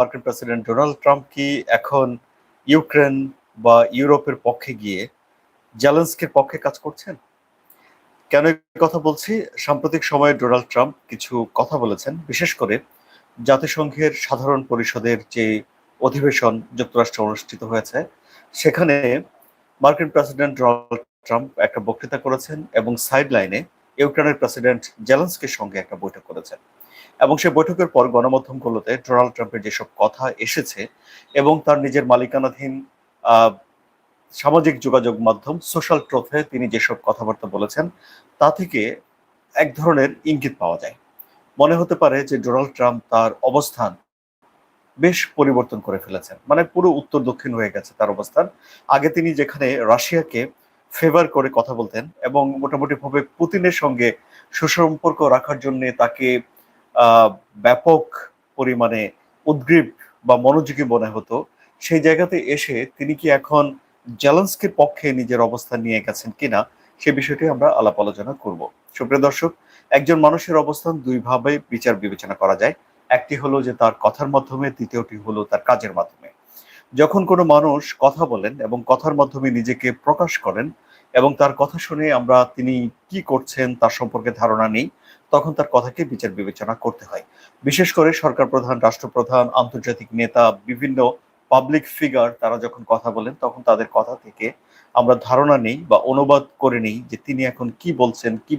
মার্কিন president Donald Trump কি এখন ইউক্রেন বা ইউরোপের পক্ষে গিয়ে জেলেন্সকির পক্ষে কাজ করছেন? কেন কথা বলছি? সাম্প্রতিক সময়ে ডোনাল্ড ট্রাম্প কিছু কথা বলেছেন, বিশেষ করে জাতিসংঘের সাধারণ পরিষদের যে অধিবেশন যুক্তরাষ্ট্রে অনুষ্ঠিত হয়েছে, সেখানে মার্কিন প্রেসিডেন্ট ডোনাল্ড ট্রাম্প একটা বক্তৃতা করেছেন এবং সাইড লাইনে ইউক্রেনের প্রেসিডেন্ট জেলেন্সকির সঙ্গে একটা বৈঠক করেছেন। এবং সে বৈঠকের পর গণমাধ্যমগুলোতে ডোনাল্ড ট্রাম্পের যেসব কথা এসেছে এবং তার নিজের মালিকানাধীন সামাজিক যোগাযোগ মাধ্যম সোশ্যাল ট্রথে তিনি যেসব কথাবার্তা বলেছেন, তা থেকে এক ধরনের ইঙ্গিত পাওয়া যায়। মনে হতে পারে যে ডোনাল্ড ট্রাম্প তার অবস্থান বেশ পরিবর্তন করে ফেলেছেন। মানে পুরো উত্তর দক্ষিণ হয়ে গেছে তার অবস্থান। আগে তিনি যেখানে রাশিয়াকে ফেভার করে কথা বলতেন এবং মোটামুটি ভাবে পুতিনের সঙ্গে সুসম্পর্ক রাখার জন্য তাকে ব্যাপক পরিমাণে উদ্গ্রীব বা মনোযোগী মনে হতো। সেই জায়গাতে এসে তিনি কি এখন জ্যালেন্সকির পক্ষে নিজের অবস্থান নিয়ে গেছেন কিনা, সে বিষয়টি আমরা আলাপ আলোচনা করব। সুপ্রিয় দর্শক, একজন মানুষের অবস্থান দুইভাবে বিচার বিবেচনা করা যায়। একটি হলো যে তার কথার মাধ্যমে, দ্বিতীয়টি হলো তার কাজের মাধ্যমে। যখন কোনো মানুষ কথা বলেন এবং কথার মাধ্যমে নিজেকে প্রকাশ করেন এবং তার কথা শুনে আমরা তিনি কি করছেন তার সম্পর্কে ধারণা নেই তখন তার কথাকে বিচার বিবেচনা করতে হয়। বিশেষ করে সরকার প্রধান, রাষ্ট্রপ্রধান, আন্তর্জাতিক নেতা, বিভিন্ন পাবলিক ফিগার তারা যখন কথা বলেন, তখন তাদের কথা থেকে আমরা ধারণা নেই বা অনুবাদ করে নেই যে তিনি এখন কি বলছেন, কি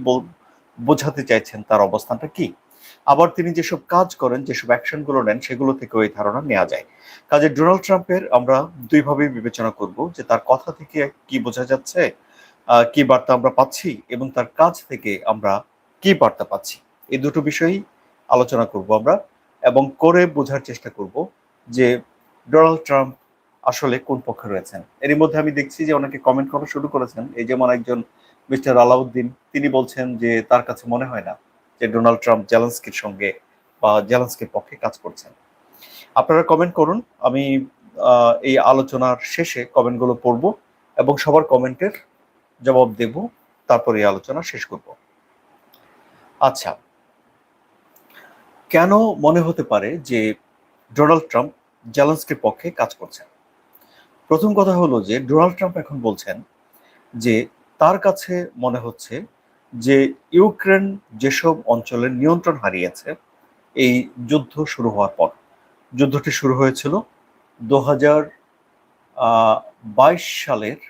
বোঝাতে চাইছেন, তার অবস্থানটা কি। আবার তিনি যেসব কাজ করেন, যেসব অ্যাকশনগুলো নেন, সেগুলো থেকে ওই ধারণা নেওয়া যায়। কাজে ডোনাল্ড ট্রাম্পের আমরা দুইভাবে বিবেচনা করব যে তার কথা থেকে কি বোঝা যাচ্ছে কি বার্তা আমরা পাচ্ছি এবং তার কাজ থেকে আমরা কি বার্তা পাচ্ছি? এই দুটো বিষয়ই আলোচনা করব আমরা এবং করে বোঝার চেষ্টা করব যে ডোনাল্ড ট্রাম্প আসলে কোন পক্ষে রয়েছেন। এর মধ্যে আমি দেখছি যে অনেকে কমেন্ট করা শুরু করেছেন। এই যেমন একজন মিস্টার আলাউদ্দিন, তিনি বলছেন যে তার কাছে মনে হয় না যে ডোনাল্ড ট্রাম্প জেলেন্সকির সঙ্গে বা জেলেন্সকির পক্ষে কাজ করছেন। আপনারা কমেন্ট করুন। আমি এই আলোচনার শেষে কমেন্টগুলো পড়ব এবং সবার কমেন্টের জবাব দেব। তারপরে এই আলোচনা শেষ করব। আচ্ছা। কেন মনে হতে পারে যে ডোনাল্ড ট্রাম্প জেলেন্সকির পক্ষে কাজ করছেন? প্রথম কথা হলো যে ডোনাল্ড ট্রাম্প এখন বলছেন যে তার কাছে মনে হচ্ছে যে ইউক্রেন যেসব অঞ্চলের নিয়ন্ত্রণ হারিয়েছে, এই যুদ্ধ শুরু হওয়ার পর। যুদ্ধটি শুরু হয়েছিল দু হাজার বাইশ সালের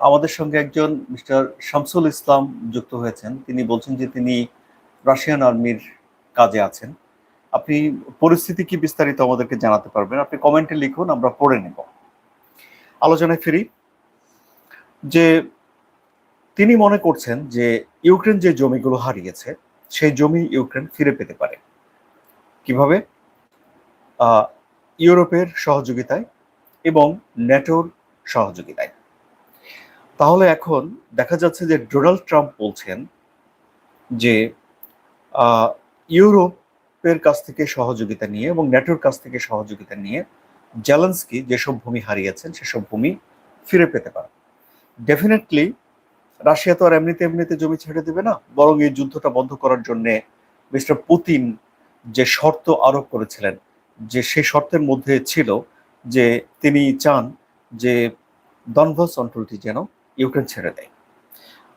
আমাদের সঙ্গে একজন মিস্টার শামসুল ইসলাম যুক্ত হয়েছেন। তিনি বলছেন যে তিনি রাশিয়ান আর্মির কাজে আছেন। আপনি পরিস্থিতি কি বিস্তারিত আমাদেরকে জানাতে পারবেন? আপনি কমেন্টে লিখুন, আমরা পড়ে নেব। আলোচনায় ফিরি। যে তিনি মনে করছেন যে ইউক্রেন যে জমিগুলো হারিয়েছে, সেই জমি ইউক্রেন ফিরে পেতে পারে। কীভাবে? ইউরোপের সহযোগিতায় এবং নেটোর সহযোগিতায়। তাহলে এখন দেখা যাচ্ছে যে ডোনাল্ড ট্রাম্প বলছেন যে ইউরোপের কাছ থেকে সহযোগিতা নিয়ে এবং ন্যাটোর কাছ থেকে সহযোগিতা নিয়ে জ্যালেন্সকি যেসব ভূমি হারিয়েছেন সেসব ভূমি ফিরে পেতে পারে। ডেফিনেটলি রাশিয়া তো আর এমনিতে এমনিতে জমি ছেড়ে দেবে না, বরং এই যুদ্ধটা বন্ধ করার জন্য মিস্টার পুতিন যে শর্ত আরোপ করেছিলেন, যে সেই শর্তের মধ্যে ছিল যে তিনি চান যে দনভস অঞ্চলটি যেন ইউক্রেন ছেড়ে দেয়।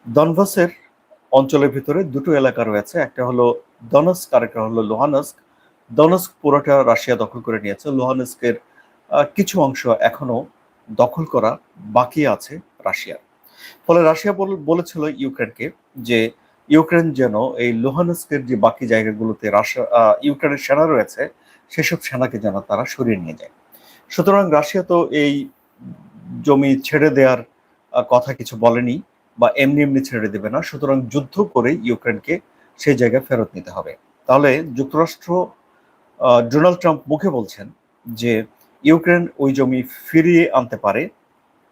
দনভাসের অঞ্চলের ভিতরে দুটো এলাকা রয়েছে। একটা হলো দনস্ক, আর একটা হলো লোহানস্ক। দনস্ক পুরোটা রাশিয়া দখল করে নিয়েছে। লোহানস্কের কিছু অংশ এখনও দখল করা বাকি আছে রাশিয়ার। ফলে রাশিয়া বলেছিল ইউক্রেনকে যে ইউক্রেন যেন এই লোহানস্কের যে বাকি জায়গাগুলোতে রাশিয়া ইউক্রেনের সেনা রয়েছে, সেসব সেনাকে যেন তারা সরিয়ে নিয়ে যায়। সুতরাং রাশিয়া তো এই জমি ছেড়ে দেওয়ার কথা কিছু বলেনি বা এমনি এমনি ছেড়ে দেবে না। সুতরাং যুদ্ধ করে ইউক্রেনকে সেই জায়গায় ফেরত নিতে হবে। তাহলে যুক্তরাষ্ট্র ডোনাল্ড ট্রাম্প মুখে বলছেন যে ইউক্রেন ওই জমি ফিরিয়ে আনতে পারে,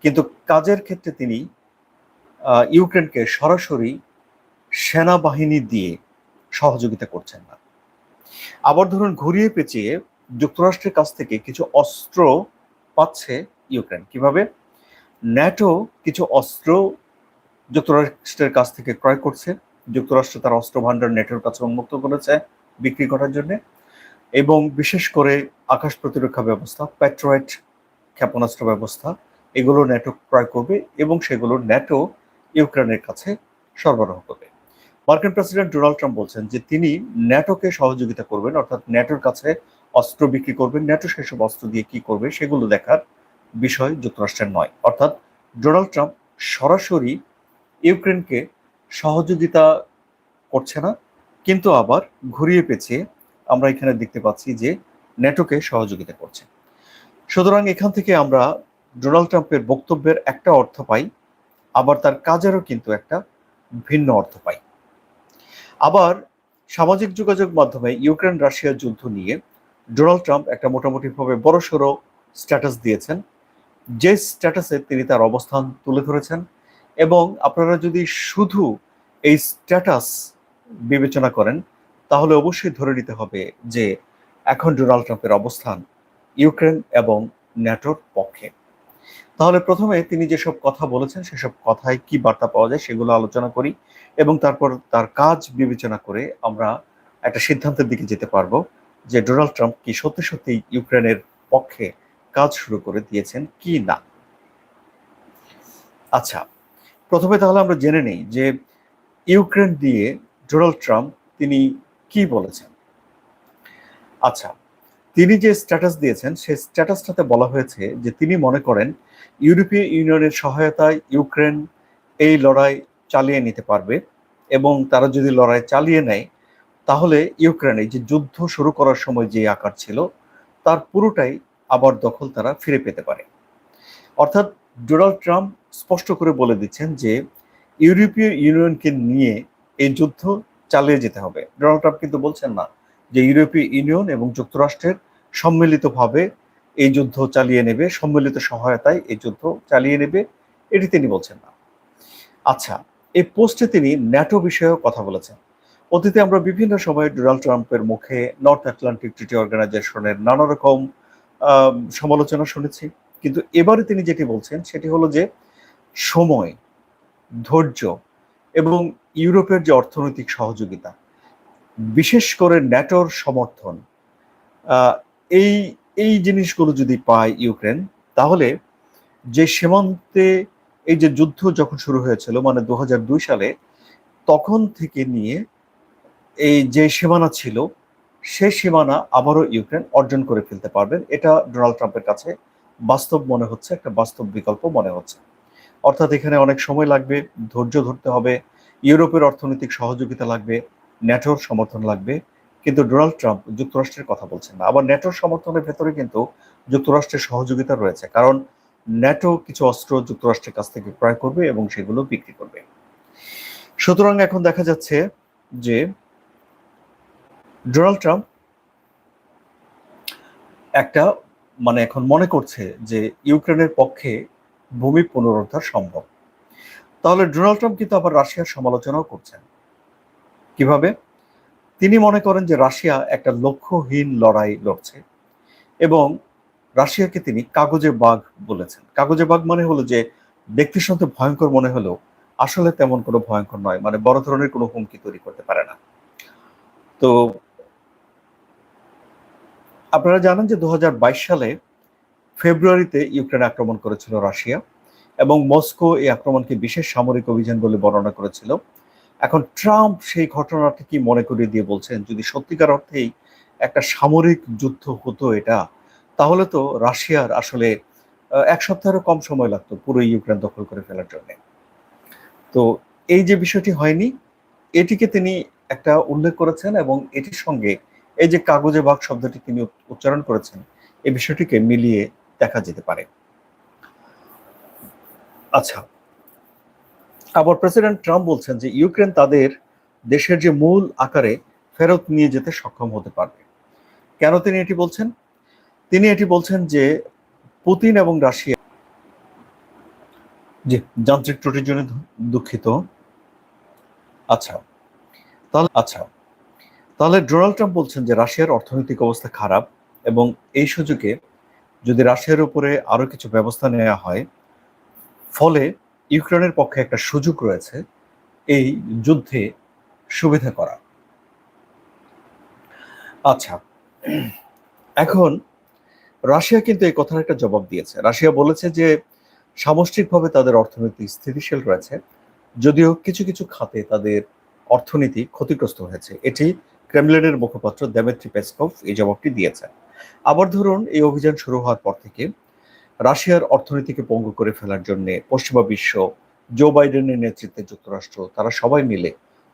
কিন্তু কাজের ক্ষেত্রে তিনি ইউক্রেনকে সরাসরি সেনাবাহিনী দিয়ে সহযোগিতা করছেন না। আবার ধরুন ঘুরিয়ে পেঁচিয়ে যুক্তরাষ্ট্রের কাছ থেকে কিছু অস্ত্র পাচ্ছে ইউক্রেন। কীভাবে? ন্যাটো কিছু অস্ত্র যুক্তরাষ্ট্রের কাছ থেকে ক্রয় করছে। যুক্তরাষ্ট্র তার অস্ত্র ভান্ডার নেটোর কাছে উন্মুক্ত করেছে বিক্রি করার জন্য এবং বিশেষ করে আকাশ প্রতিরক্ষা ব্যবস্থা প্যাট্রয়েট ক্ষেপণাস্ত্র ব্যবস্থা, এগুলো ন্যাটো ক্রয় করবে এবং সেগুলো ন্যাটো ইউক্রেনের কাছে সরবরাহ করবে। মার্কিন প্রেসিডেন্ট ডোনাল্ড ট্রাম্প বলছেন যে তিনি ন্যাটোকে সহযোগিতা করবেন, অর্থাৎ ন্যাটোর কাছে অস্ত্র বিক্রি করবেন। ন্যাটো সেসব অস্ত্র দিয়ে কি করবে সেগুলো দেখার বিষয় যুক্তরাষ্ট্রের নয়। অর্থাৎ ডোনাল্ড ট্রাম্প সরাসরি ইউক্রেনকে সহযোগিতা করছে না, কিন্তু আবার ঘুরিয়ে পেঁচিয়ে আমরা এখানে দেখতে পাচ্ছি যে নেটোকে সহযোগিতা করছে। সুতরাং এখান থেকে আমরা ডোনাল্ড ট্রাম্পের বক্তব্যের একটা অর্থ পাই, আবার তার কাজেরও কিন্তু একটা ভিন্ন অর্থ পাই। আবার সামাজিক যোগাযোগ মাধ্যমে ইউক্রেন রাশিয়া যুদ্ধ নিয়ে ডোনাল্ড ট্রাম্প একটা মোটামুটিভাবে বড়সড় স্ট্যাটাস দিয়েছেন। যে স্ট্যাটাসে তিনি তার অবস্থান তুলে ধরেছেন এবং আপনারা যদি শুধু এই স্ট্যাটাস বিবেচনা করেন, তাহলে অবশ্যই ধরে নিতে হবে যে এখন ডোনাল্ড ট্রাম্পের অবস্থান ইউক্রেন এবং ন্যাটোর পক্ষে। তাহলে প্রথমে তিনি যেসব কথা বলেছেন, সেসব কথায় কি বার্তা পাওয়া যায় সেগুলো আলোচনা করি এবং তারপর তার কাজ বিবেচনা করে আমরা একটা সিদ্ধান্তের দিকে যেতে পারব যে ডোনাল্ড ট্রাম্প কি সত্যি সত্যি ইউক্রেনের পক্ষে কাজ শুরু করে দিয়েছেন কি না? আচ্ছা প্রথমে তাহলে আমরা জেনে নেই যে ইউক্রেন দিয়ে ডোনাল্ড ট্রাম্প তিনি কি বলেছেন। আচ্ছা তিনি যে স্ট্যাটাস দিয়েছেন সেই স্ট্যাটাসটাতে বলা হয়েছে যে তিনি মনে করেন ইউরোপীয় ইউনিয়নের সহায়তায় ইউক্রেন এই লড়াই চালিয়ে নিতে পারবে এবং তারা যদি লড়াই চালিয়ে নেয়, তাহলে ইউক্রেনে যে যুদ্ধ শুরু করার সময় যে আকার ছিল, তার পুরোটাই আবার দখল তারা ফিরে পেতে পারে। অর্থাৎ ডোনাল্ড ট্রাম্প স্পষ্ট করে বলে দিচ্ছেন যে, ইউরোপীয় ইউনিয়নকে নিয়ে এই যুদ্ধ চালিয়ে যেতে হবে। ডোনাল্ড ট্রাম্প কিন্তু বলছেন না যে, ইউরোপীয় ইউনিয়ন এবং যুক্তরাষ্ট্রের সম্মিলিতভাবে এই যুদ্ধ চালিয়ে নেবে, সম্মিলিত সহায়তায় এই যুদ্ধ চালিয়ে নেবে, এটি তিনি বলছেন না। আচ্ছা এই পোস্টে তিনি ন্যাটো বিষয়েও কথা বলেছেন। অতীতে আমরা বিভিন্ন সময় ডোনাল্ড ট্রাম্পের মুখে নর্থ আটলান্টিক ট্রিটি অর্গানাইজেশনের নানা রকম সমালোচনা শুনেছি। কিন্তু এবারে তিনি যেটি বলছেন, সেটি হলো যে সময়, ধৈর্য এবং ইউরোপের যে অর্থনৈতিক সহযোগিতা, বিশেষ করে ন্যাটোর সমর্থন এই এই জিনিসগুলো যদি পায় ইউক্রেন, তাহলে যে সীমান্তে এই যে যুদ্ধ যখন শুরু হয়েছিল মানে দু হাজার দুই সালে, তখন থেকে নিয়ে এই যে সীমানা ছিল সেই সীমানা আবারও ইউক্রেন অর্জন করে ফেলতে পারবেন। এটা ডোনাল্ড ট্রাম্পের কাছে বাস্তব মনে হচ্ছে, একটা বাস্তব বিকল্প মনে হচ্ছে। অর্থাৎ এখানে অনেক সময় লাগবে, ধৈর্য ধরতে হবে, ইউরোপের অর্থনৈতিক সহযোগিতা লাগবে, ন্যাটোর সমর্থন লাগবে। কিন্তু ডোনাল্ড ট্রাম্প যুক্তরাষ্ট্রের কথা বলছেন না। আবার ন্যাটোর সমর্থনের ভেতরে কিন্তু যুক্তরাষ্ট্রের সহযোগিতা রয়েছে। কারণ ন্যাটো কিছু অস্ত্র যুক্তরাষ্ট্রের কাছ থেকে ক্রয় করবে এবং সেগুলো বিক্রি করবে। সুতরাং এখন দেখা যাচ্ছে যে ডোনাল্ড ট্রাম্প একটা মানে এখন মনে করছে যে ইউক্রেনের পক্ষে ভূমি পুনরুদ্ধার সম্ভব। তাহলে ডোনাল্ড ট্রাম্প কিন্তু আবার রাশিয়ার সমালোচনাও করছেন। কীভাবে? তিনি মনে করেন যে রাশিয়া একটা লক্ষ্যহীন লড়াই লড়ছে এবং রাশিয়াকে তিনি কাগজে বাঘ বলেছেন। কাগজে বাঘ মানে হলো যে ব্যক্তির শুনতে ভয়ঙ্কর মনে হলেও আসলে তেমন কোনো ভয়ঙ্কর নয় মানে বড় ধরনের কোনো হুমকি তৈরি করতে পারে না। তো আপনারা জানেন যে দুহাজার বাইশ সালে ফেব্রুয়ারিতে ইউক্রেন আক্রমণ করেছিল রাশিয়া এবং মস্কো এই আক্রমণকে বিশেষ সামরিক অভিযান বলে বর্ণনা করেছিল। এখন ট্রাম্প সেই ঘটনাটি কি মনে করিয়ে দিয়ে বলছেন? যদি সত্যিকার অর্থেই একটা সামরিক যুদ্ধ হতো এটা, তাহলে তো রাশিয়ার আসলে এক সপ্তাহেরও কম সময় লাগতো পুরো ইউক্রেন দখল করে ফেলার জন্য। তো এই যে বিষয়টি হয়নি, এটিকে তিনি একটা উল্লেখ করেছেন এবং এটির সঙ্গে এই যে কাগজে বাঘ শব্দটি তিনি উচ্চারণ করেছেন, এই বিষয়টিকে মিলিয়ে দেখা যেতে পারে। আচ্ছা আবার প্রেসিডেন্ট ট্রাম্প বলছেন যে ইউক্রেন তাদের দেশের যে মূল আকারে ফেরত নিয়ে যেতে সক্ষম হতে পারবে। কেন তিনি এটি বলছেন? তিনি এটি বলছেন যে পুতিন এবং রাশিয়া যে যান্ত্রিক ত্রুটির জন্য দুঃখিত। আচ্ছা তাহলে আচ্ছা তাহলে ডোনাল্ড ট্রাম্প বলছেন যে রাশিয়ার অর্থনৈতিক অবস্থা খারাপ এবং এই সুযোগে যদি রাশিয়ার উপরে আরও কিছু ব্যবস্থা নেওয়া হয়, ফলে ইউক্রেনের পক্ষে একটা সুযোগ রয়েছে এই যুদ্ধে সুবিধা করা। আচ্ছা এখন রাশিয়া কিন্তু এই কথার একটা জবাব দিয়েছে। রাশিয়া বলেছে যে সামষ্টিকভাবে তাদের অর্থনীতি স্থিতিশীল রয়েছে, যদিও কিছু কিছু খাতে তাদের অর্থনীতি ক্ষতিগ্রস্ত হয়েছে। এটি ক্রেমলিনের মুখপাত্র দেমেত্রি পেসকভ এই জবাবটি দিয়েছেন। আবার ধরুন, এই অভিযান শুরু হওয়ার পর থেকে রাশিয়ার অর্থনীতিকে পঙ্গু করে ফেলার জন্য পশ্চিমা বিশ্ব, জো বাইডেনের নেতৃত্বে যুক্তরাষ্ট্র, তারা সবাই মিলে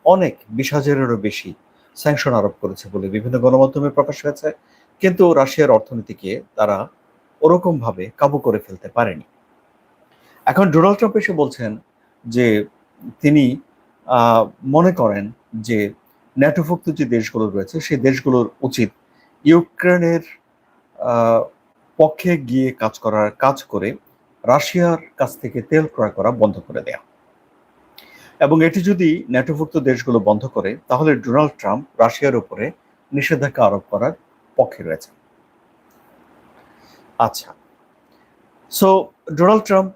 অনেক বিশ হাজারেরও বেশি স্যাংশন আরোপ করেছে বলে বিভিন্ন গণমাধ্যমে প্রকাশ হয়েছে। কিন্তু রাশিয়ার অর্থনীতিকে তারা ওরকম ভাবে কাবু করে ফেলতে পারেনি। এখন ডোনাল্ড ট্রাম্প এসে বলছেন যে তিনি মনে করেন যে ন্যাটোভুক্ত যে দেশগুলো রয়েছে, সেই দেশগুলোর উচিত ইউক্রেনের পক্ষে গিয়ে কাজ করার, কাজ করে রাশিয়ার কাছ থেকে তেল ক্রয় করা বন্ধ করে দেয়া। এবং এটি যদি ন্যাটোভুক্ত দেশগুলো বন্ধ করে, তাহলে ডোনাল্ড ট্রাম্প রাশিয়ার উপরে নিষেধাজ্ঞা আরোপ করার পক্ষে রয়েছে। আচ্ছা সো ডোনাল্ড ট্রাম্প,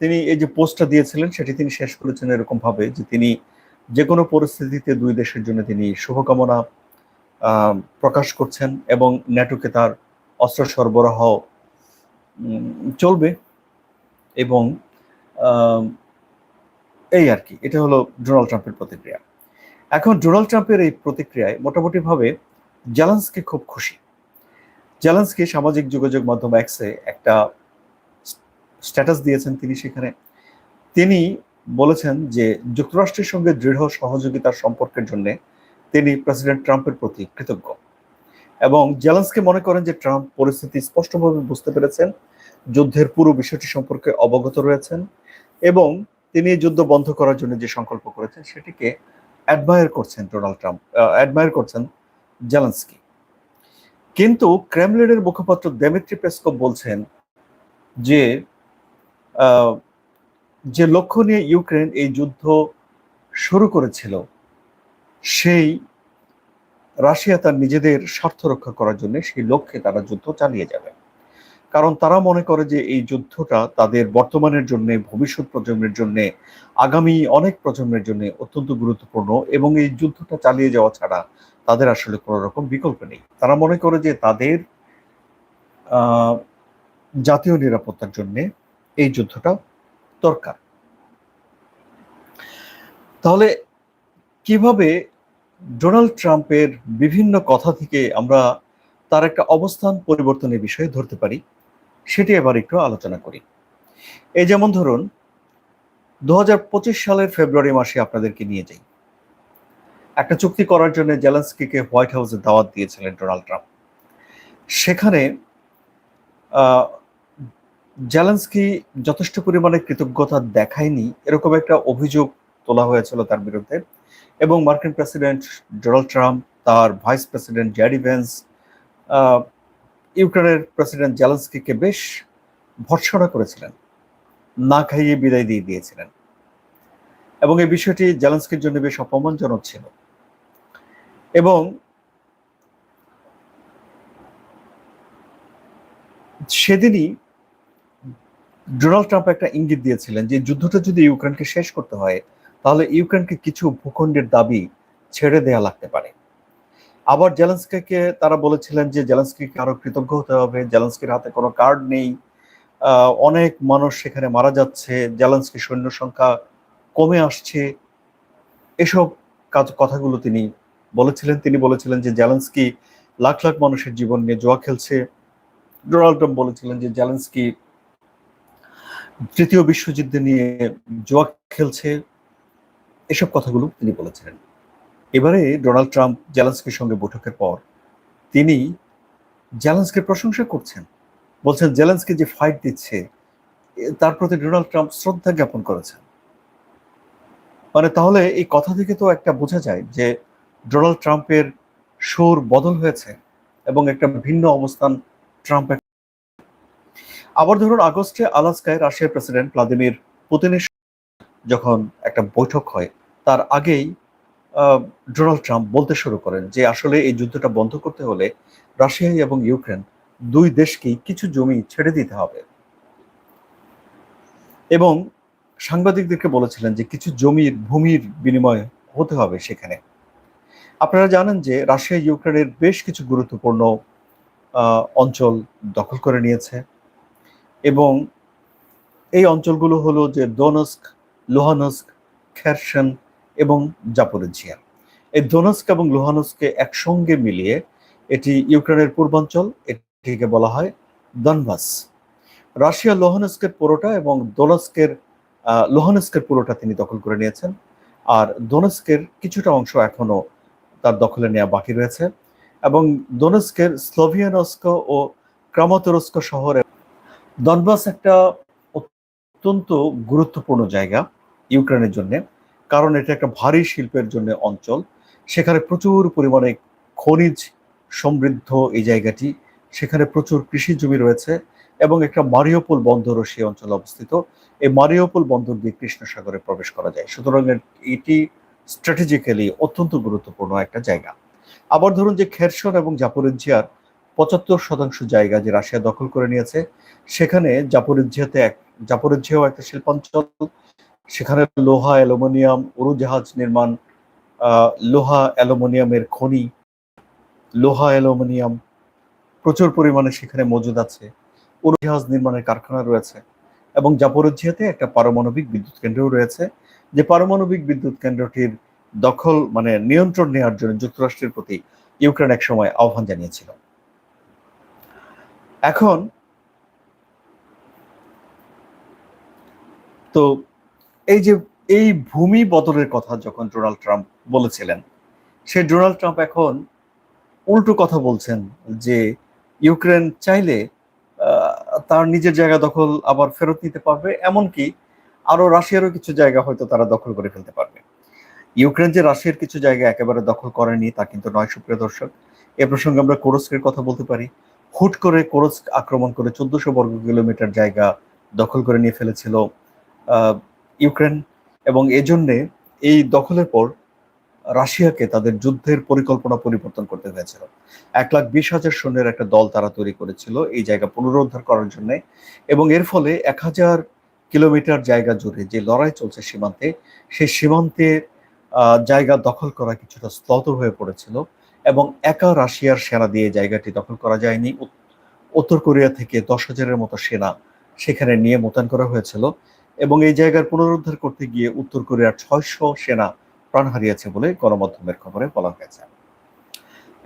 তিনি এই যে পোস্টটা দিয়েছিলেন, সেটি তিনি শেষ করেছেন এরকম ভাবে যে তিনি যে কোনো পরিস্থিতিতে দুই দেশের জন্য তিনি শুভকামনা প্রকাশ করছেন এবং ন্যাটোকে তার অস্ত্র সরবরাহ চলবে এবং এই আর কি, এটা হলো ডোনাল্ড ট্রাম্পের প্রতিক্রিয়া। এখন ডোনাল্ড ট্রাম্পের এই প্রতিক্রিয়ায় মোটামুটিভাবে জ্যালান্সকে খুব খুশি। জ্যালান্সকে সামাজিক যোগাযোগ মাধ্যম এক্সে একটা স্ট্যাটাস দিয়েছেন তিনি সেখানে। তিনি বলেছেন যে যুক্তরাষ্ট্রের সঙ্গে দৃঢ় সহযোগিতার সম্পর্কের জন্য তিনি প্রেসিডেন্ট ট্রাম্পের প্রতি কৃতজ্ঞ। এবং জেলান্সকে মনে করেন যে ট্রাম্প পরিস্থিতি স্পষ্টভাবে বুঝতে পেরেছেন, যুদ্ধের পুরো বিষয়টি সম্পর্কে অবগত রয়েছেন এবং তিনি যুদ্ধ বন্ধ করার জন্য যে সংকল্প করেছেন সেটিকে অ্যাডমায়ার করছেন ডোনাল্ড ট্রাম্প অ্যাডমায়ার করছেন জেলান্সকি। কিন্তু ক্রেমলিনের মুখপাত্র দেমিত্রি পেসকপ বলছেন যে যে লক্ষ্য নিয়ে ইউক্রেন এই যুদ্ধ শুরু করেছিল, সেই রাশিয়া তার নিজেদের স্বার্থ রক্ষা করার জন্য সেই লক্ষ্যে তারা যুদ্ধ চালিয়ে যাবে। কারণ তারা মনে করে যে এই যুদ্ধটা তাদের বর্তমানের জন্য, ভবিষ্যৎ প্রজন্মের জন্য, আগামী অনেক প্রজন্মের জন্য অত্যন্ত গুরুত্বপূর্ণ এবং এই যুদ্ধটা চালিয়ে যাওয়া ছাড়া তাদের আসলে কোনো রকম বিকল্প নেই। তারা মনে করে যে তাদের জাতীয় নিরাপত্তার জন্য এই যুদ্ধটা দরকার। তাহলে কীভাবে ডোনাল্ড ট্রাম্পের বিভিন্ন কথা থেকে আমরা তার একটা অবস্থান পরিবর্তনের বিষয়ে ধরতে পারি, সেটি এবার একটু আলোচনা করি। এই যেমন ধরুন দু হাজার পঁচিশ সালের ফেব্রুয়ারি মাসে আপনাদেরকে নিয়ে যাই। একটা চুক্তি করার জন্য জেলেন্সকিকে হোয়াইট হাউসে দাওয়াত দিয়েছিলেন ডোনাল্ড ট্রাম্প। সেখানে জেলেন্সকি যথেষ্ট পরিমাণে কৃতজ্ঞতা দেখায়নি, এরকম একটা অভিযোগ তোলা হয়েছিল তার বিরুদ্ধে এবং মার্কিন প্রেসিডেন্ট ডোনাল্ড ট্রাম্প, তার ভাইস প্রেসিডেন্ট জ্যারি ভেন্স ইউক্রেনের প্রেসিডেন্ট জেলেন্সকিকে বেশ ভর্সনা করেছিলেন, না খাইয়ে বিদায় দিয়ে দিয়েছিলেন। এবং এই বিষয়টি জেলেন্সকির জন্য বেশ অপমানজনক ছিল। এবং সেদিনই ডোনাল্ড ট্রাম্প একটা ইঙ্গিত দিয়েছিলেন যে যুদ্ধটা যদি ইউক্রেনকে শেষ করতে হয়, তাহলে ইউক্রেনকে কিছু ভূখণ্ডের দাবি ছেড়ে দেয়া লাগতে পারে। আবার জেলেন্সকে তারা বলেছিলেন যে জেলেন্সকিকে আরও কৃতজ্ঞ হতে হবে, জেলেন্সকির হাতে কোনো কার্ড নেই। অনেক মানুষ সেখানে মারা যাচ্ছে, জেলেন্সকি সৈন্য সংখ্যা কমে আসছে। এসব কাজ, কথাগুলো তিনি বলেছিলেন। তিনি বলেছিলেন যে জেলেন্সকি লাখ লাখ মানুষের জীবন নিয়ে জোয়া খেলছে। ডোনাল্ড ট্রাম্প বলেছিলেন যে জেলেন্সকি তৃতীয় বিশ্বযুদ্ধ নিয়ে জোয়া খেলছে, এসব কথাগুলো তিনি বলেছিলেন। এবারে ডোনাল্ড ট্রাম্প জ্যালেন্সকির সঙ্গে বৈঠকের পর তিনি জ্যালেন্সকে প্রশংসা করছেন। বলছেন, জেলেন্সকে যে ফাইট দিচ্ছে তার প্রতি ডোনাল্ড ট্রাম্প শ্রদ্ধা জ্ঞাপন করেছেন। মানে তাহলে এই কথা থেকে তো একটা বোঝা যায় যে ডোনাল্ড ট্রাম্পের সুর বদল হয়েছে এবং একটা ভিন্ন অবস্থান ট্রাম্পের আবার ধরুন আগস্টে আলাস্কায় রাশিয়ার প্রেসিডেন্ট ভ্লাদিমির পুতিনের যখন একটা বৈঠক হয়, তার আগেই ডোনাল্ড ট্রাম্প বলতে শুরু করেন যে আসলে এই যুদ্ধটা বন্ধ করতে হলে রাশিয়া এবং ইউক্রেন দুই দেশকেই কিছু জমি ছেড়ে দিতে হবে। এবং সাংবাদিকদেরকে বলেছিলেন যে কিছু জমির ভূমির বিনিময় হতে হবে সেখানে। আপনারা জানেন যে রাশিয়া ইউক্রেনের বেশ কিছু গুরুত্বপূর্ণ অঞ্চল দখল করে নিয়েছে। এবং এই অঞ্চলগুলো হলো যে দোনস্ক, লোহানস্ক, খেরসন এবং জাপোরিজিয়া। এই দোনস্ক এবং লোহানস্ককে একসঙ্গে মিলিয়ে এটি ইউক্রেনের পূর্বাঞ্চল, এটিকে বলা হয় দনবাস। রাশিয়া লোহানস্কের পুরোটা এবং দোনস্কের লোহানস্কের পুরোটা তিনি দখল করে নিয়েছেন। আর দোনস্কের কিছুটা অংশ এখনও তার দখলে নেওয়া বাকি রয়েছে। এবং দোনস্কের স্লোভিয়ানস্ক ও ক্রামাতরস্ক শহরে দনবাস একটা অত্যন্ত গুরুত্বপূর্ণ জায়গা ইউক্রেনের জন্য, কারণ এটা একটা ভারী শিল্পের জন্য অঞ্চল। সেখানে প্রচুর পরিমাণে খনিজ সমৃদ্ধ এই জায়গাটি, সেখানে প্রচুর কৃষি জমি রয়েছে এবং একটা মারিওপোল বন্দরও সেই অঞ্চলে অবস্থিত। এই মারিওপোল বন্দর দিয়ে কৃষ্ণ সাগরে প্রবেশ করা যায়। সুতরাং এটি স্ট্র্যাটেজিক্যালি অত্যন্ত গুরুত্বপূর্ণ একটা জায়গা। আবার ধরুন যে খেরসন এবং জাপোরিজিয়ার পঁচাত্তর শতাংশ জায়গা যে রাশিয়া দখল করে নিয়েছে, সেখানে জাপোরিজিয়াতে এক জাপোরিজিয়াও একটা শিল্পাঞ্চল, সেখানে লোহা, অ্যালুমিনিয়াম, উড়োজাহাজ নির্মাণ লোহা, অ্যালুমিনিয়ামের খনি, লোহা, অ্যালুমিনিয়াম প্রচুর পরিমাণে সেখানে মজুদ আছে, উড়োজাহাজ নির্মাণের কারখানা রয়েছে এবং জাপোরিজিয়াতে একটা পারমাণবিক বিদ্যুৎ কেন্দ্রও রয়েছে। যে পারমাণবিক বিদ্যুৎ কেন্দ্রটির দখল মানে নিয়ন্ত্রণ নেওয়ার জন্য যুক্তরাষ্ট্রের প্রতি ইউক্রেন এক সময় আহ্বান জানিয়েছিল। এখন তো এই যে এই ভূমি বদলের কথা যখন ডোনাল্ড ট্রাম্প বলেছিলেন সে ডোনাল্ড ট্রাম্প এখন উল্টো কথা বলছেন যে ইউক্রেন চাইলে তার নিজের জায়গা দখল আবার ফেরত নিতে পারবে, এমনকি আরও রাশিয়ারও কিছু জায়গা হয়তো তারা দখল করে ফেলতে পারবে। ইউক্রেন যে রাশিয়ার কিছু জায়গা একেবারে দখল করেনি তা কিন্তু নয়, সুপ্রিয় দর্শক। এ প্রসঙ্গে আমরা কোরস্কের কথা বলতে পারি। হুট করে কোরস্ক আক্রমণ করে চোদ্দশো বর্গ কিলোমিটার জায়গা দখল করে নিয়ে ফেলেছিল ইউক্রেন। এবং এজন্যে এই দখলের পর রাশিয়াকে তাদের যুদ্ধের পরিকল্পনা পরিবর্তন করতে হয়েছিল। এক লাখ বিশ হাজার সৈন্যের একটা দল তারা তৈরি করেছিল এই জায়গা পুনরুদ্ধার করার জন্য। এবং এর ফলে এক হাজার কিলোমিটার জায়গা জুড়ে যে লড়াই চলছে সীমান্তে, সেই সীমান্তে জায়গা দখল করা কিছুটা স্তব্ধ হয়ে পড়েছিল। এবং একা রাশিয়ার সেনা দিয়ে জায়গাটি দখল করা যায়নি। উত্তর কোরিয়া থেকে দশ হাজারের মতো সেনা সেখানে নিয়ে মোতায়েন করা হয়েছিল এবং এই জায়গার পুনরুদ্ধার করতে গিয়ে উত্তর কোরিয়ার ছয়শো সেনা প্রাণ হারিয়েছে বলে গণমাধ্যমের খবরে বলা হয়েছে।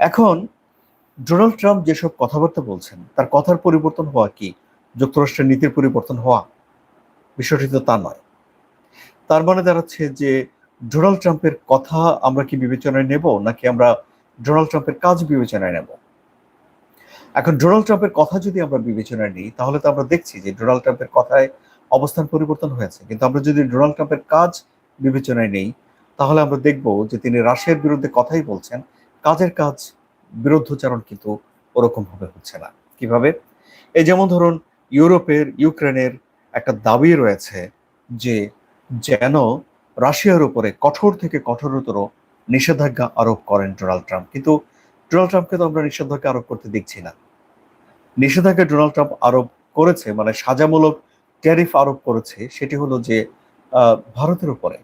এখন ডোনাল্ড ট্রাম্প যেসব কথাবার্তা বলছেন, তার কথার পরিবর্তন হওয়া কি? যুক্তরাষ্ট্রের নীতির পরিবর্তন হওয়া? বিষয়টি তো তা নয়। তার মানে দাঁড়াচ্ছে যে ডোনাল্ড ট্রাম্পের কথা আমরা কি বিবেচনায় নেব, নাকি আমরা ডোনাল্ড ট্রাম্পের কাজ বিবেচনায় নেব। এখন ডোনাল্ড ট্রাম্পের কথা যদি আমরা বিবেচনায় নিই, তাহলে তো আমরা দেখছি যে ডোনাল্ড ট্রাম্পের কথায় অবস্থান পরিবর্তন হয়েছে। কিন্তু আমরা যদি ডোনাল্ড ট্রাম্পের কাজ বিবেচনায় নেই, তাহলে আমরা দেখব যে তিনি রাশিয়ার বিরুদ্ধে কথাই বলছেন, কাজের কাজ বিরুদ্ধচারণ কিন্তু ওরকম ভাবে হচ্ছে না। কীভাবে? এই যেমন ধরুন, ইউরোপের, ইউক্রেনের একটা দাবি রয়েছে যে যেন রাশিয়ার উপরে কঠোর থেকে কঠোরতর নিষেধাজ্ঞা আরোপ করেন ডোনাল্ড ট্রাম্প। কিন্তু ডোনাল্ড ট্রাম্পকে তো আমরা নিষেধাজ্ঞা আরোপ করতে দেখছি না। নিষেধাজ্ঞা ডোনাল্ড ট্রাম্প আরোপ করেছে মানে সাজামূলক ট্যারিফ আরোপ করেছে, সেটি হলো যে ভারতের উপরে।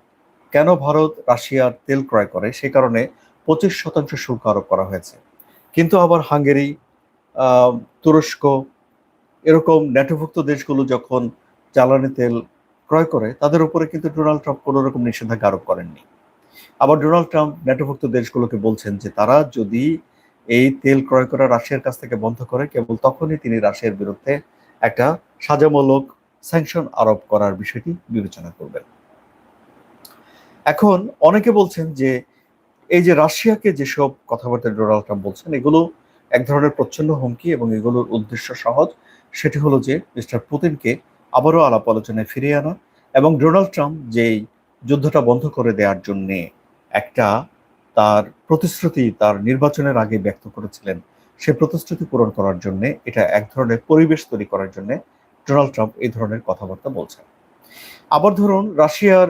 কেন ভারত রাশিয়ার তেল ক্রয় করে? সে কারণে পঁচিশ শতাংশ শুল্ক আরোপ করা হয়েছে। কিন্তু আবার হাঙ্গেরি তুরস্ক, এরকম ন্যাটোভুক্ত দেশগুলো যখন জ্বালানি তেল ক্রয় করে, তাদের উপরে কিন্তু ডোনাল্ড ট্রাম্প কোনো রকম নিষেধাজ্ঞা আরোপ করেননি। আবার ডোনাল্ড ট্রাম্প ন্যাটোভুক্ত দেশগুলোকে বলছেন যে তারা যদি এই তেল ক্রয় করা রাশিয়ার কাছ থেকে বন্ধ করে, কেবল তখনই তিনি রাশিয়ার বিরুদ্ধে একটা সাজামূলক স্যাংশন আরোপ করার বিষয়টি বিবেচনা করবেন। এখন অনেকে বলছেন যে এই যে রাশিয়াকে যেসব কথাবার্তা ডোনাল্ড ট্রাম্প বলছেন, এগুলো এক ধরনের প্রচ্ছন্ন হুমকি এবং এগুলোর উদ্দেশ্য সহজ। সেটি হলো যে মিস্টার পুতিনকে আবারও আলাপ আলোচনায় ফিরিয়ে আনা এবং ডোনাল্ড ট্রাম্প যেই যুদ্ধটা বন্ধ করে দেওয়ার জন্য একটা তার প্রতিশ্রুতি তার নির্বাচনের আগে ব্যক্ত করেছিলেন। সে প্রতিশ্রুতি পূরণ করার জন্য, এটা এক ধরনের পরিবেশ তৈরি করার জন্য ডোনাল্ড ট্রাম্প এই ধরনের কথাবার্তা বলছেন। আবার ধরুন, রাশিয়ার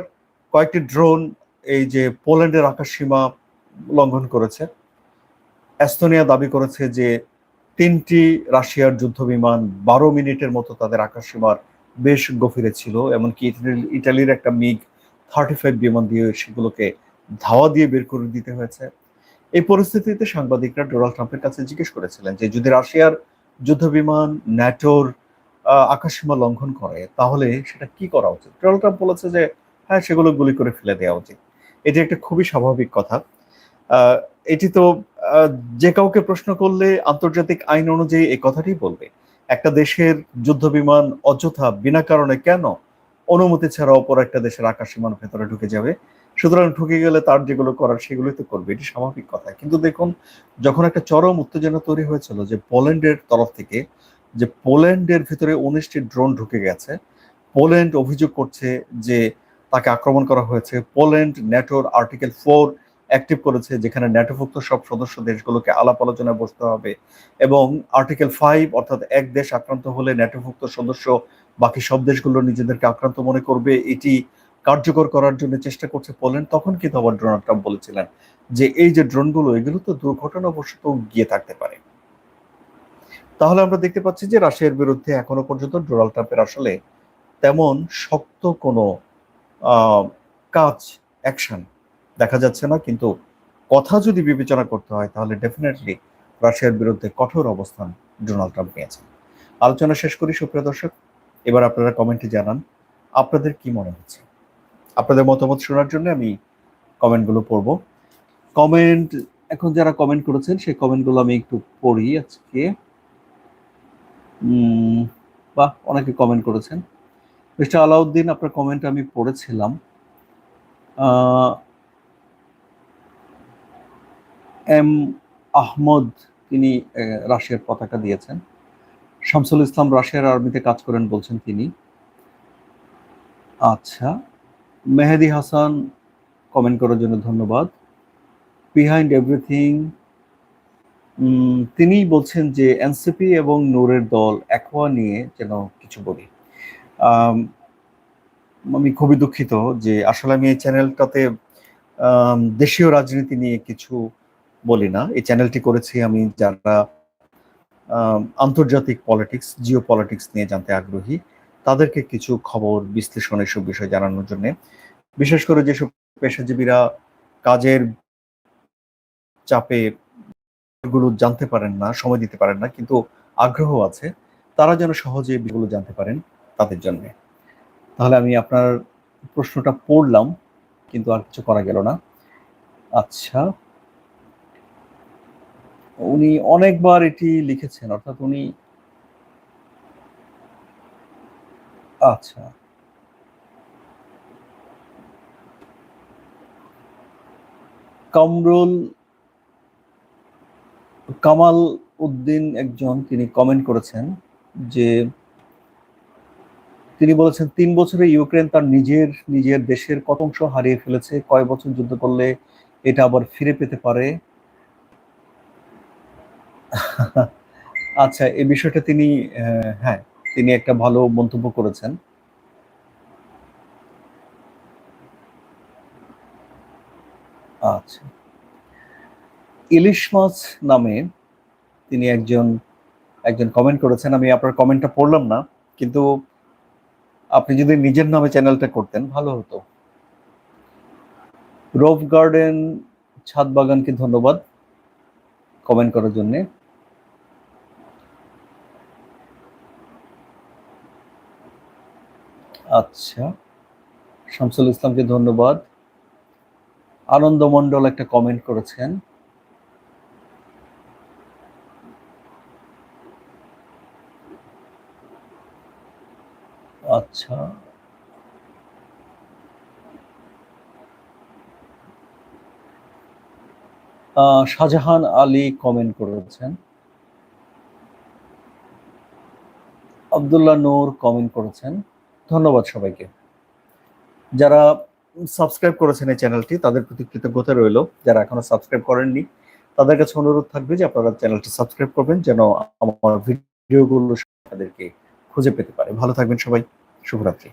কয়েকটি ড্রোন এই যে পোল্যান্ডের আকাশ সীমা লঙ্ঘন করেছে। এস্তোনিয়া দাবি করেছে যে তিনটি রাশিয়ার যুদ্ধ বিমান বারো মিনিটের মতো তাদের আকাশ সীমার বেশ গভীরে ছিল, এমনকি ইটালি- ইটালির একটা মিগ থার্টি ফাইভ বিমান দিয়ে সেগুলোকে ধাওয়া দিয়ে বের করে দিতে হয়েছে। এই পরিস্থিতিতে সাংবাদিকরা ডোনাল্ড ট্রাম্পের কাছে জিজ্ঞেস করেছিলেন যে, যদি রাশিয়ার যুদ্ধ বিমান ন্যাটোর আকাশসীমা লঙ্ঘন করে, তাহলে সেটা কি করা উচিত? ডোনাল্ড ট্রাম্প বলেছে যে হ্যাঁ সেগুলো গুলি করে ফেলে দেওয়া উচিত। এটি একটা খুবই স্বাভাবিক কথা। এটি তো যে কাউকে প্রশ্ন করলে আন্তর্জাতিক আইন অনুযায়ী এই কথাটি বলবে। একটা দেশের যুদ্ধ বিমান অযথা বিনা কারণে কেন অনুমতি ছাড়া অপর একটা দেশের আকাশ সীমার ভেতরে ঢুকে যাবে? সুতরাং ঢুকে গেলে তার যেগুলো করার সেগুলোই তো করবে, এটি স্বাভাবিক কথা। কিন্তু দেখুন, যখন একটা চরম উত্তেজনা তৈরি হয়েছিল যে পোল্যান্ডের তরফ থেকে, যে পোল্যান্ডের ভিতরে উনিশটি ড্রোন ঢুকে গেছে, পোল্যান্ড অভিযোগ করছে যে তাকে আক্রমণ করা হয়েছে। পোল্যান্ড ন্যাটোর আর্টিকেল ফোর অ্যাক্টিভ করেছে, যেখানে ন্যাটোভুক্ত সব সদস্য দেশগুলোকে আলাপ আলোচনায় বসতে হবে এবং আর্টিকেল ফাইভ অর্থাৎ এক দেশ আক্রান্ত হলে ন্যাটোভুক্ত সদস্য বাকি সব দেশগুলো নিজেদেরকে আক্রান্ত মনে করবে। এটি কার্যকর করার জন্য চেষ্টা করছে পোল্যান্ড, তখন কিন্তু আবার ডোনাল্ড ট্রাম্প বলেছিলেন যে এই যে ড্রোনগুলো, এগুলো তো দুর্ঘটনাবশত গিয়ে থাকতে পারে। তাহলে আমরা দেখতে পাচ্ছি যে রাশিয়ার বিরুদ্ধে এখনও পর্যন্ত ডোনাল্ড ট্রাম্পের আসলে তেমন শক্ত কোনো কাজ, অ্যাকশন দেখা যাচ্ছে না। কিন্তু কথা যদি বিবেচনা করতে হয়, তাহলে ডেফিনেটলি রাশিয়ার বিরুদ্ধে কঠোর অবস্থান ডোনাল্ড ট্রাম্প নিয়েছেন। আলোচনা শেষ করি, সুপ্রিয় দর্শক। এবার আপনারা কমেন্টে জানান, আপনাদের কি মনে হচ্ছে? আপনাদের মতামত শোনার জন্য আমি কমেন্টগুলো পড়ব। কমেন্ট, এখন যারা কমেন্ট করেছেন, সেই কমেন্টগুলো আমি একটু পড়ি আজকে। বা অনেকে কমেন্ট করেছেন। মিস্টার আলাউদ্দিন, আপনার কমেন্ট আমি পড়েছিলাম। এম আহমদ, তিনি রাশিয়ার পতাকা দিয়েছেন। শামসুল ইসলাম, রাশিয়ার আর্মিতে কাজ করেন বলছেন তিনি। আচ্ছা। মেহেদি হাসান কমেন্ট করার জন্য ধন্যবাদ। বিহাইন্ড এভরিথিং তিনি বলছেন যে এনসিপি এবং নূরের দল একোয়া নিয়ে যেন কিছু বলি। আমি খুবই দুঃখিত যে আসলে আমি এই চ্যানেলটাতে দেশীয় রাজনীতি নিয়ে কিছু বলি না। এই চ্যানেলটি করেছি আমি যারা আন্তর্জাতিক পলিটিক্স জিও পলিটিক্স নিয়ে জানতে আগ্রহী। তাদেরকে কিছু খবর, বিশ্লেষণ এসব বিষয় জানানোর জন্য। বিশেষ করে যেসব পেশাজীবীরা কাজের চাপে গুলো জানতে পারেন না, সময় দিতে পারেন না, কিন্তু আগ্রহ আছে, তারা যেন সহজে এগুলো জানতে পারেন তাদের জন্য। তাহলে আমি আপনার প্রশ্নটা পড়লাম, কিন্তু আর কিছু করা গেল না। আচ্ছা। উনি অনেকবার এটি লিখেছেন, অর্থাৎ উনি আচ্ছা। কামরুল, কামাল উদ্দিন একজন তিনি কমেন্ট করেছেন যে তিনি বলেছেন, তিন বছরে ইউক্রেন তার নিজের নিজের দেশের কত অংশ হারিয়ে ফেলেছে, কয় বছর যুদ্ধ করলে এটা আবার ফিরে পেতে পারে? আচ্ছা এই বিষয়টা তিনি হ্যাঁ তিনি একটা ভালো মন্তব্য করেছেন। আচ্ছা। ইলিশ মাছ নামে তিনি একজন একজন কমেন্ট করেছেন। আমি আপনার কমেন্টটা পড়লাম না, কিন্তু আপনি যদি নিজের নামে চ্যানেলটা করতেন, ভালো হতো। রোভ গার্ডেন ছাদ বাগানকে ধন্যবাদ কমেন্ট করার জন্যে। আচ্ছা শামসুল ইসলামকে ধন্যবাদ। আনন্দ মন্ডল একটা কমেন্ট করেছেন। আচ্ছা। শাহজাহান আলী কমেন্ট করেছেন। আবদুল্লাহ নূর কমেন্ট করেছেন। ধন্যবাদ সবাইকে। যারা সাবস্ক্রাইব করেছেন এই চ্যানেলটি, তাদের প্রতি কৃতজ্ঞতা রইল। যারা এখনও সাবস্ক্রাইব করেননি, তাদের কাছে অনুরোধ থাকবে যে আপনারা চ্যানেলটি সাবস্ক্রাইব করবেন যেন আমার ভিডিওগুলো তাদেরকে খুঁজে পেতে পারে। ভালো থাকবেন সবাই। শুভরাত্রি।